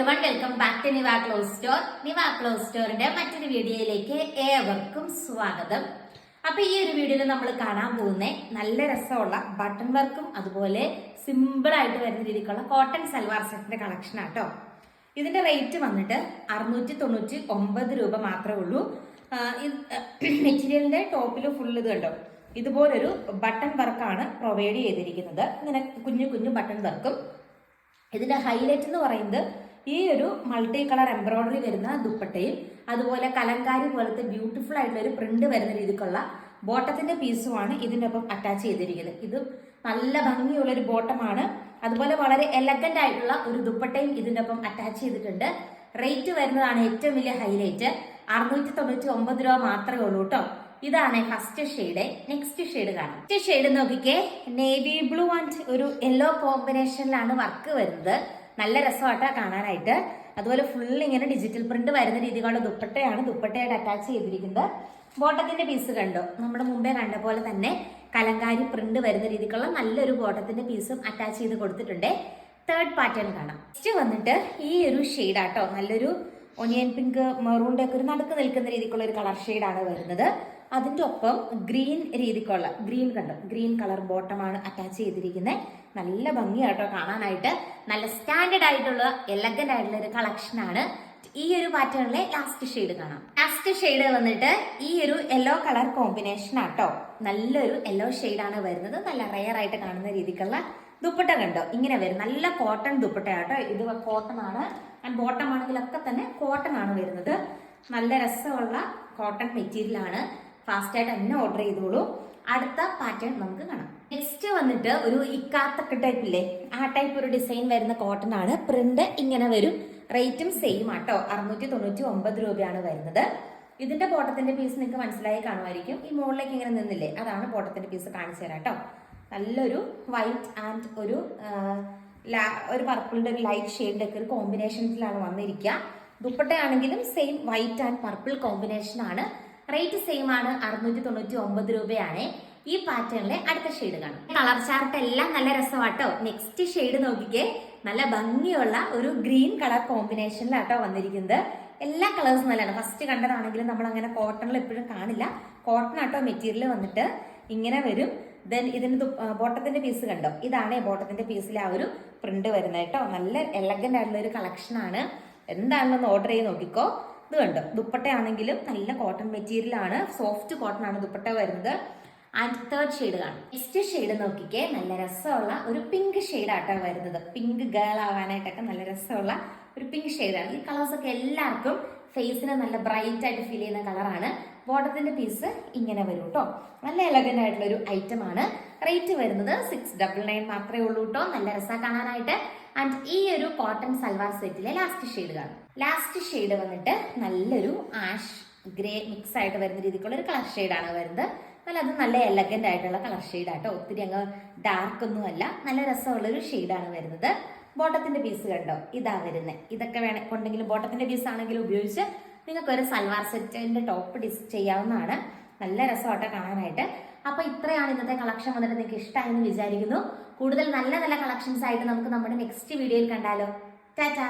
Every welcome back to Niva clothes store Niva clothes സ്റ്റോറിന്റെ മറ്റൊരു വീഡിയോയിലേക്ക് ഏവർക്കും സ്വാഗതം. അപ്പൊ ഈ ഒരു വീഡിയോയിൽ നമ്മൾ കാണാൻ പോകുന്ന നല്ല രസമുള്ള ബട്ടൺ വർക്കും അതുപോലെ സിമ്പിൾ ആയിട്ട് വരുന്ന രീതിക്കുള്ള കോട്ടൺ സൽവാർ സെറ്റിന്റെ കളക്ഷൻ ആട്ടോ. ഇതിന്റെ റേറ്റ് വന്നിട്ട് അറുന്നൂറ്റി തൊണ്ണൂറ്റി ഒമ്പത് രൂപ മാത്രമേ ഉള്ളൂ. മെറ്റീരിയലിന്റെ ടോപ്പിൽ ഫുൾ ഇത് കണ്ടോ? ഇതുപോലൊരു ബട്ടൺ വർക്കാണ് പ്രൊവൈഡ് ചെയ്തിരിക്കുന്നത്. ഇങ്ങനെ കുഞ്ഞു കുഞ്ഞു ബട്ടൺ വർക്കും ഇതിന്റെ ഹൈലൈറ്റ് എന്ന് പറയുന്നത് ഈ ഒരു മൾട്ടി കളർ എംബ്രോയിഡറി വരുന്ന ദുപ്പട്ടയും അതുപോലെ കലങ്കാരി പോലത്തെ ബ്യൂട്ടിഫുൾ ആയിട്ടുള്ള ഒരു പ്രിന്റ് വരുന്ന രീതിക്കുള്ള ബോട്ടത്തിന്റെ പീസുമാണ് ഇതിന്റെ ഒപ്പം അറ്റാച്ച് ചെയ്തിരിക്കുന്നത്. ഇത് നല്ല ഭംഗിയുള്ള ഒരു ബോട്ടമാണ്. അതുപോലെ വളരെ എലഗന്റ് ആയിട്ടുള്ള ഒരു ദുപ്പട്ടയും ഇതിന്റെ ഒപ്പം അറ്റാച്ച് ചെയ്തിട്ടുണ്ട്. റേറ്റ് വരുന്നതാണ് ഏറ്റവും വലിയ ഹൈലൈറ്റ് അറുന്നൂറ്റി തൊണ്ണൂറ്റി ഒമ്പത് രൂപ മാത്രമേ ഉള്ളൂ കേട്ടോ ഇതാണ് ഫസ്റ്റ് ഷെയ്ഡ് നെക്സ്റ്റ് ഷെയ്ഡ് കാണാം. നെക്സ്റ്റ് ഷെയ്ഡ് നോക്കിക്കേ. നേവി ബ്ലൂ ആൻഡ് ഒരു യെല്ലോ കോമ്പിനേഷനിലാണ് വർക്ക് വരുന്നത്. നല്ല രസമാട്ടാ കാണാനായിട്ട്. അതുപോലെ ഫുൾ ഇങ്ങനെ ഡിജിറ്റൽ പ്രിന്റ് വരുന്ന രീതിയിലുള്ള ദുപ്പട്ടയാണ് ദുപ്പട്ടയായിട്ട് അറ്റാച്ച് ചെയ്തിരിക്കുന്നത്. ബോട്ടത്തിന്റെ പീസ് കണ്ടോ? നമ്മുടെ മുമ്പേ കണ്ട പോലെ തന്നെ കലങ്കാരി പ്രിന്റ് വരുന്ന രീതിക്കുള്ള നല്ലൊരു ബോട്ടത്തിന്റെ പീസും അറ്റാച്ച് ചെയ്ത് കൊടുത്തിട്ടുണ്ട്. തേർഡ് പാറ്റേൺ കാണാം. നെക്സ്റ്റ് വന്നിട്ട് ഈ ഒരു ഷെയ്ഡാട്ടോ നല്ലൊരു ഒനിയൻ പിങ്ക് മെറൂണിന്റെ ഒക്കെ ഒരു നടുക്ക് നിൽക്കുന്ന രീതിക്കുള്ള ഒരു കളർ ഷെയ്ഡാണ് വരുന്നത്. അതിന്റെ ഒപ്പം ഗ്രീൻ രീതിക്കുള്ള ഗ്രീൻ കണ്ടു? ഗ്രീൻ കളർ ബോട്ടമാണ് അറ്റാച്ച് ചെയ്തിരിക്കുന്നത് നല്ല ഭംഗിയാട്ടോ കാണാനായിട്ട്. നല്ല സ്റ്റാൻഡേർഡ് ആയിട്ടുള്ള എലഗന്റ് ആയിട്ടുള്ള ഒരു കളക്ഷനാണ് ഈ ഒരു പാറ്റേണിലെ ലാസ്റ്റ് ഷെയ്ഡ് കാണാം. ലാസ്റ്റ് ഷെയ്ഡ് വന്നിട്ട് ഈ ഒരു യെല്ലോ കളർ കോമ്പിനേഷൻ ആട്ടോ. നല്ലൊരു യെല്ലോ ആണ് വരുന്നത്. നല്ല റയർ ആയിട്ട് കാണുന്ന രീതിക്കുള്ള ദുപ്പട്ട കണ്ടോ? ഇങ്ങനെ വരും. നല്ല കോട്ടൺ ദുപ്പട്ടയാട്ടോ. ഇത് കോട്ടൺ ആണ്. ആൻഡ് ബോട്ടം ആണെങ്കിലൊക്കെ തന്നെ കോട്ടൺ ആണ് വരുന്നത്. നല്ല രസമുള്ള കോട്ടൺ മെറ്റീരിയൽ ആണ്. ഫാസ്റ്റ് ആയിട്ട് തന്നെ ഓർഡർ ചെയ്തോളൂ. അടുത്ത പാറ്റേൺ നമുക്ക് കാണാം. നെക്സ്റ്റ് വന്നിട്ട് ഒരു ഇക്കാത്തക്ക ടൈപ്പില്ലേ ആ ടൈപ്പ് ഒരു ഡിസൈൻ വരുന്ന കോട്ടൺ ആണ്. പ്രിന്റ് ഇങ്ങനെ വരും. റേറ്റും സെയിം ആട്ടോ. അറുന്നൂറ്റി തൊണ്ണൂറ്റി ഒമ്പത് രൂപയാണ് വരുന്നത്. ഇതിന്റെ പോട്ടത്തിന്റെ പീസ് നിങ്ങൾക്ക് മനസ്സിലായി കാണുമായിരിക്കും. ഈ മുകളിലേക്ക് ഇങ്ങനെ നിന്നില്ലേ? അതാണ് പോട്ടത്തിന്റെ പീസ് കാണിച്ചു തരാം കേട്ടോ നല്ലൊരു വൈറ്റ് ആൻഡ് ഒരു ഒരു പർപ്പിളിന്റെ ഒരു ലൈറ്റ് ഷെയ്ഡിന്റെ ഒക്കെ ഒരു കോമ്പിനേഷൻസിലാണ് വന്നിരിക്കുക. ദുപ്പട്ടയാണെങ്കിലും same white and purple combination ആണ്. റേറ്റ് സെയിം ആണ് അറുന്നൂറ്റി തൊണ്ണൂറ്റി ഒമ്പത് രൂപയാണ്. ഈ പാറ്റേണിലെ അടുത്ത ഷെയ്ഡ് കാണും. കളർ ചാർട്ട് എല്ലാം നല്ല രസമാട്ടോ. നെക്സ്റ്റ് ഷെയ്ഡ് നോക്കിക്കേ. നല്ല ഭംഗിയുള്ള ഒരു ഗ്രീൻ കളർ കോമ്പിനേഷനിലാട്ടോ വന്നിരിക്കുന്നത്. എല്ലാ കളേഴ്സും നല്ലതാണ്. ഫസ്റ്റ് കണ്ടതാണെങ്കിലും നമ്മൾ അങ്ങനെ കോട്ടണിൽ എപ്പോഴും കാണില്ല. കോട്ടൺ ആട്ടോ മെറ്റീരിയൽ വന്നിട്ട് ഇങ്ങനെ വരും. ദെൻ ഇതിന് ബോട്ടത്തിന്റെ പീസ് കണ്ടോ? ഇതാണ് ബോട്ടത്തിന്റെ പീസിൽ ആ ഒരു പ്രിന്റ് വരുന്നത് കേട്ടോ. നല്ല എലഗന്റ് ആയിട്ടുള്ള ഒരു കളക്ഷൻ ആണ്. എന്താണെന്നൊന്ന് ഓർഡർ ചെയ്ത് നോക്കിക്കോ. ഇത് കണ്ടോ? ദുപ്പട്ടയാണെങ്കിലും നല്ല കോട്ടൺ മെറ്റീരിയൽ ആണ്. സോഫ്റ്റ് കോട്ടൺ ആണ് ദുപ്പട്ട വരുന്നത്. ആൻഡ് തേർഡ് ഷെയ്ഡ് കാണും. നെക്സ്റ്റ് ഷെയ്ഡ് നോക്കിക്കേ. നല്ല രസമുള്ള ഒരു പിങ്ക് ആട്ടോ വരുന്നത്. പിങ്ക് ഗേൾ ആവാനായിട്ടൊക്കെ നല്ല രസമുള്ള ഒരു പിങ്ക് ഷെയ്ഡാണ് ഈ കളേഴ്സ് ഒക്കെ എല്ലാവർക്കും ഫേസിന് നല്ല ബ്രൈറ്റ് ആയിട്ട് ഫീൽ ചെയ്യുന്ന കളറാണ് ബോട്ടത്തിന്റെ പീസ് ഇങ്ങനെ വരും കേട്ടോ നല്ല എലഗന്റ് ആയിട്ടുള്ള ഒരു ഐറ്റം ആണ്. റേറ്റ് വരുന്നത് സിക്സ് ഡബിൾ നയൻ മാത്രമേ ഉള്ളൂ കേട്ടോ നല്ല രസമാണ് കാണാനായിട്ട്. ആൻഡ് ഈ ഒരു കോട്ടൺ സൽവാർ സെറ്റിലെ ലാസ്റ്റ് ഷെയ്ഡ് കാണും. ലാസ്റ്റ് ഷെയ്ഡ് വന്നിട്ട് നല്ലൊരു ആഷ് ഗ്രേ മിക്സ് ആയിട്ട് വരുന്ന രീതിക്കുള്ള ഒരു കളർ ഷെയ്ഡാണ് വരുന്നത്. നല്ല അത് നല്ല എലഗന്റ് ആയിട്ടുള്ള കളർ ഷെയ്ഡാട്ടോ ഒത്തിരി അങ്ങ് ഡാർക്ക് ഒന്നും അല്ല നല്ല രസമുള്ള ഒരു ഷെയ്ഡാണ് വരുന്നത്. ബോട്ടത്തിന്റെ പീസ് കണ്ടോ? ഇതാ വരുന്നത് ഇതൊക്കെ വേണ കൊണ്ടെങ്കിലും ബോട്ടത്തിന്റെ പീസ് ആണെങ്കിലും ഉപയോഗിച്ച് നിങ്ങൾക്ക് ഒരു സൽവാർ സെറ്റിന്റെ ടോപ്പ് ഡിസ് ചെയ്യാവുന്നതാണ്. നല്ല രസമായിട്ട് കാണാനായിട്ട്. അപ്പൊ ഇത്രയാണ് ഇന്നത്തെ കളക്ഷൻ വന്നിട്ട് നിങ്ങൾക്ക് ഇഷ്ടമായെന്ന് വിചാരിക്കുന്നു. കൂടുതൽ നല്ല നല്ല കളക്ഷൻസ് ആയിട്ട് നമുക്ക് നമ്മുടെ നെക്സ്റ്റ് വീഡിയോയിൽ കണ്ടാലോ. ടാറ്റാ